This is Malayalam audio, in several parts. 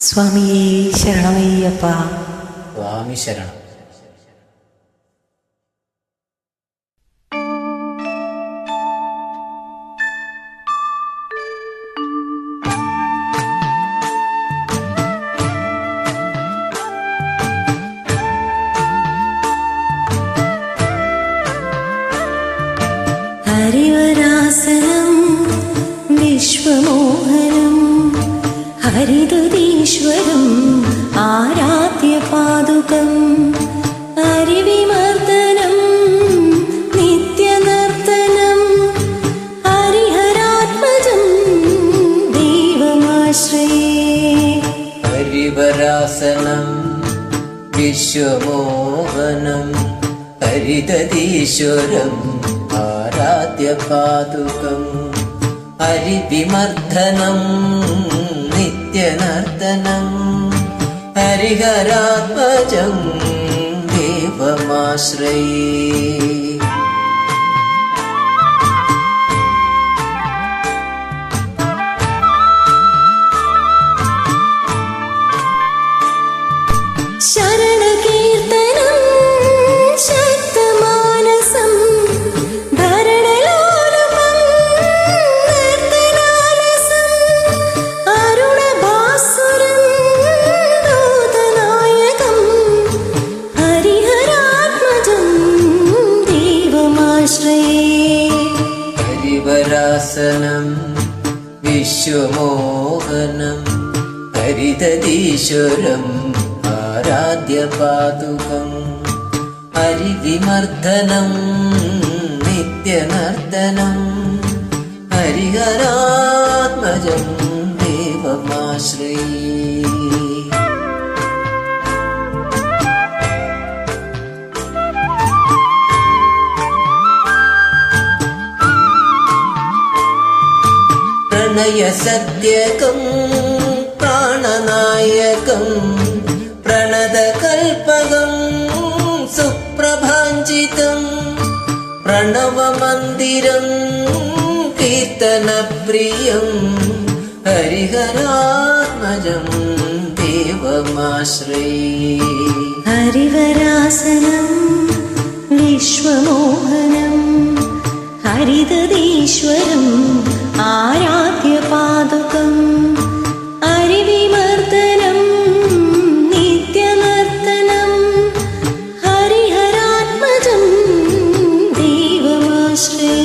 സ്വാമിയേ ശരണമയ്യപ്പ. സ്വാമി ശരണം. ഹരിതുതീശ്വരം ആരാധ്യ പാതുകം ഹരിവിമർദ്ദനം നിത്യനർത്തനം ഹരിഹരാത്മജം ദൈവമാശ്രയേ. ഹരിവരാസനം വിശ്വമോഹനം ഹരിതീശ്വരം ആരാധ്യ പാതുകം ഹരിവിമർദ്ദനം. नित्यनर्तनम् हरिहरात्मजं देवमाश्रये। ഹരിവരാസനം വിശ്വമോഹനം ഹരിതീശ്വരം ആരാധ്യ പാതുകം ഹരിവിമർദ്ദനം നിത്യനർദ്ദനം ഹരിഹരാത്മജം ദേവമാശ്രയേ പ്രണയസത്യകം പ്രാണനായകം പ്രണതകൽപകം സുപ്രഭാഞ്ചിതം പ്രണവമന്ദിരം കീർത്തനപ്രിയം ഹരിഹരാത്മജം ദേവമാശ്രയേ. ഹരിവരാസനം വിശ്വമോഹനം ആരാധ്യപാദകം അരിവിമർദ്ദനം നിത്യനർത്തനം ഹരിഹരാത്മജം ദൈവമാശ്രേ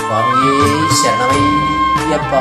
സ്വാമിയേ ശരണമയ്യപ്പ.